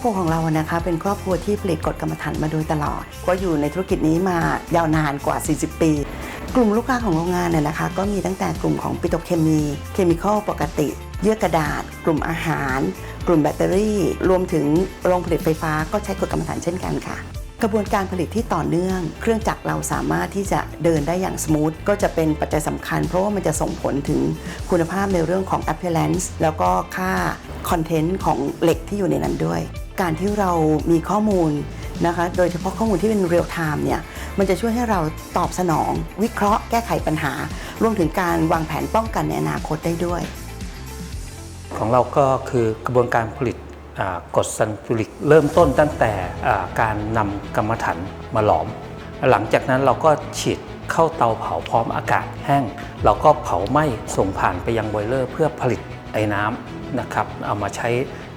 อบครัวของเรานะคะเป็นครอบครัวที่ผลิตกรดกรรมฐานมาโดยตลอด ก็อยู่ในธุรกิจนี้มายาวนานกว่า 40 ปี กลุ่มลูกค้าของโรงงานเนี่ยนะคะ ก็มีตั้งแต่กลุ่มของปิโตเคมี เคมีคอลปกติ เยื่อกระดาษ กลุ่มอาหาร กลุ่มแบตเตอรี่ รวมถึงโรงผลิตไฟฟ้าก็ใช้กรดกรรมฐานเช่นกันค่ะกระบวนการผลิตที่ต่อเนื่อง เครื่องจักรเราสามารถที่จะเดินได้อย่างสมูทก็จะเป็นปัจจัยสำคัญ เพราะว่ามันจะส่งผลถึงคุณภาพในเรื่องของ appearance แล้วก็ค่าคอนเทนต์ของเหล็กที่อยู่ในนั้นด้วย การที่เรามีข้อมูลนะคะ โดยเฉพาะข้อมูลที่เป็นเรียลไทม์เนี่ย มันจะช่วยให้เราตอบสนอง วิเคราะห์แก้ไขปัญหา รวมถึงการวางแผนป้องกันในอนาคตได้ด้วย ของเราก็คือกระบวนการผลิตอ่ากรดซัลฟูริกเริ่มต้นตั้งแต่การนำกรรมฐานมาหลอม หลังจากนั้นเราก็ฉีดเข้าเตาเผาพร้อมอากาศแห้ง เราก็เผาไหม้ส่งผ่านไปยังบอยเลอร์ เพื่อผลิตไอ้น้ำนะครับเอามาใช้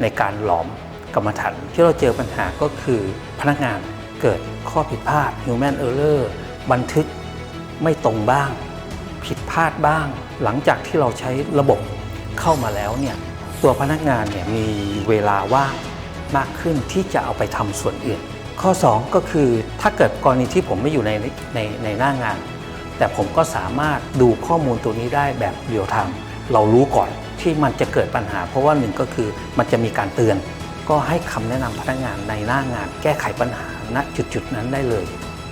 ในการหลอม กรรมฐานที่เราเจอปัญหาก็คือพนักงานเกิดข้อผิดพลาด human error บันทึกไม่ตรงบ้าง ผิดพลาดบ้าง หลังจากที่เราใช้ระบบเข้ามาแล้วเนี่ยตัวพนักงานเนี่ยมีเวลาว่างมากขึ้นที่จะเอาไปทำส่วนอื่น ข้อ 2 ก็คือถ้าเกิดกรณีที่ผมไม่อยู่ในในในหน้างาน แต่ผมก็สามารถดูข้อมูลตัวนี้ได้แบบเรียลไทม์เรารู้ก่อนที่มันจะเกิดปัญหา เพราะว่าหนึ่งก็คือมันจะมีการเตือน ก็ให้คำแนะนำพนักงานในหน้างาน แก้ไขปัญหาณจุดๆนั้นได้เลย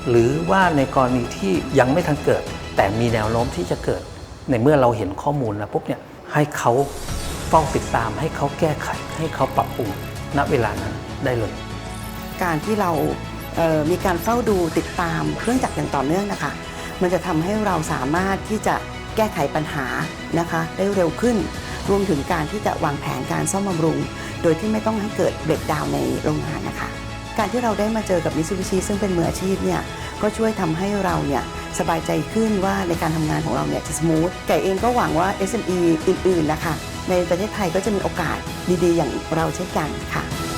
หรือว่าในกรณีที่ยังไม่ทันเกิด แต่มีแนวโน้มที่จะเกิด ในเมื่อเราเห็นข้อมูลแล้วปุ๊บเนี่ยให้เขาเฝ้าติดตาม ให้เขาแก้ไข ให้เขาปรับปรุงณเวลานั้นได้เลย การที่เราเมีการเฝ้าดูติดตามเครื่องจักรอย่างต่อเนื่องนะคะ มันจะทำให้เราสามารถที่จะแก้ไขปัญหานะคะ ได้เร็วขึ้น รวมถึงการที่จะวางแผนการซ่อมบำรุง โดยที่ไม่ต้องให้เกิดเบรกดาวในโรงงานนะคะ การที่เราได้มาเจอกับมิซูบิชิซึ่งเป็นมืออาชีพเนี่ยก็ช่วยทำให้เราเนี่ยสบายใจขึ้นว่าในการทำงานของเราเนี่ยจะสมูทไก่เองก็หวังว่า SME อื่นๆนะคะในประเทศไทยก็จะมีโอกาสดีๆ อย่างเราเช่นกันค่ะ